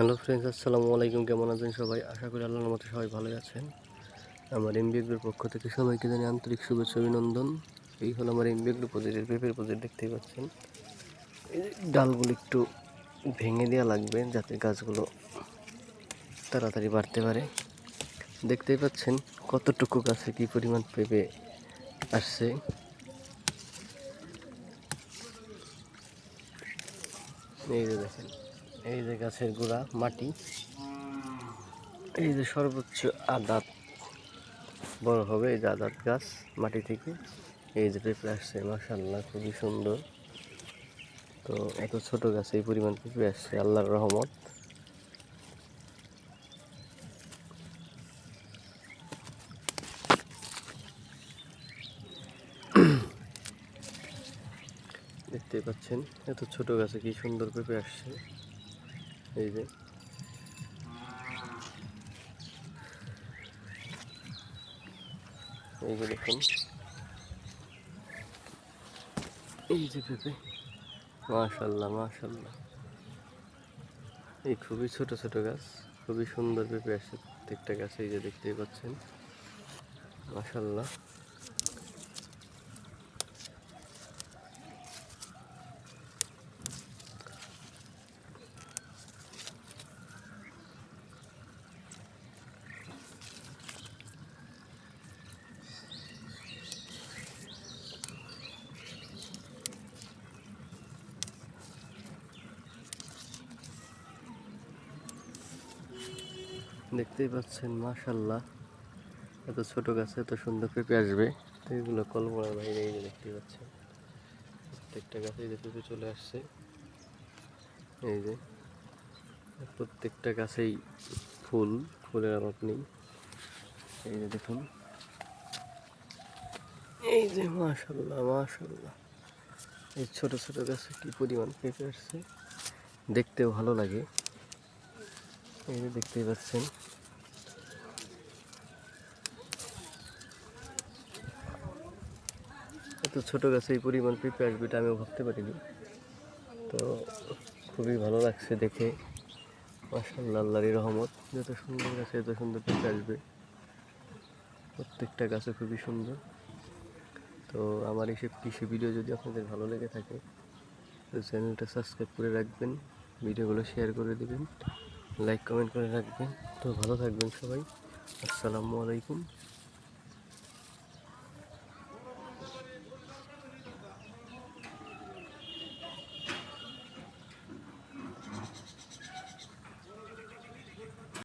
Hello friends, আসসালামু আলাইকুম। কেমন আছেন সবাই? আশা করি আল্লাহর মতো সবাই ভালোই আছেন। আমার এমবিএগ্রুর পক্ষ থেকে সবাইকে জানি আন্তরিক শুভেচ্ছা, অভিনন্দন। এই হলো আমার এমবিএগ্রু প্রজেক্টের পেঁপের প্রজেক্ট দেখতেই পাচ্ছেন। এই ডালগুলো একটু ভেঙে দেওয়া লাগবে যাতে গাছগুলো তাড়াতাড়ি বাড়তে পারে। দেখতেই পাচ্ছেন কতটুকু গাছে কী পরিমাণ পেঁপে আসছে। এই দেখেন এই যে গাছের গোড়া, মাটি। এই যে সর্বোচ্চ আদাত, বড় হবে এই যে আদাত গাছ মাটি থেকে। এই যে পেঁপে আসছে মাসাল্লাহ খুবই সুন্দর। তো এত ছোট গাছে এই পরিমাণ পেঁপে আসছে, আল্লাহর রহমত। দেখতে পাচ্ছেন, এত ছোট গাছে কি সুন্দর পেঁপে আসছে। এই যে। এই যে দেখুন। এই যে পেঁপে। মাশাল্লাহ মাশাল্লাহ। এই খুবই ছোট ছোট গাছ। খুবই সুন্দর পেঁপে আসছে প্রত্যেকটা গাছে এই যে দেখতেই পাচ্ছেন। মাশাল্লাহ। দেখতেই পাচ্ছেন মাশাল্লাহ এত ছোট গাছে এত সুন্দর পেঁপে আসবে। তো এগুলো কল্পনার বাইরে এই যে দেখতেই পাচ্ছেন। প্রত্যেকটা গাছেই যে পেঁপে চলে আসছে। এই যে, প্রত্যেকটা গাছেই ফুল, ফুলের অভাব নেই। এই যে দেখুন। এই যে মাশাল্লাহ মাশাল্লাহ এই ছোট ছোট গাছে কি পরিমাণ পেঁপে আসছে, দেখতেও ভালো লাগে। এই যে দেখতেই পাচ্ছেন। এত ছোট গাছে এই পরিমাণ পেঁপে আসবে এটা আমিও ভাবতে পারিনি। তো খুবই ভালো লাগছে দেখে। মাসাল্লাহ আল্লাহরই রহমত। যত সুন্দর গাছে এত সুন্দর পেঁপে আসবে। প্রত্যেকটা গাছে খুবই সুন্দর। তো আমার এইসব কৃষি ভিডিও যদি আপনাদের ভালো লেগে থাকে, তো চ্যানেলটা সাবস্ক্রাইব করে রাখবেন, ভিডিওগুলো শেয়ার করে দেবেন। লাইক কমেন্ট করে রাখবেন। তো ভালো থাকবেন সবাই। আসসালামু আলাইকুম।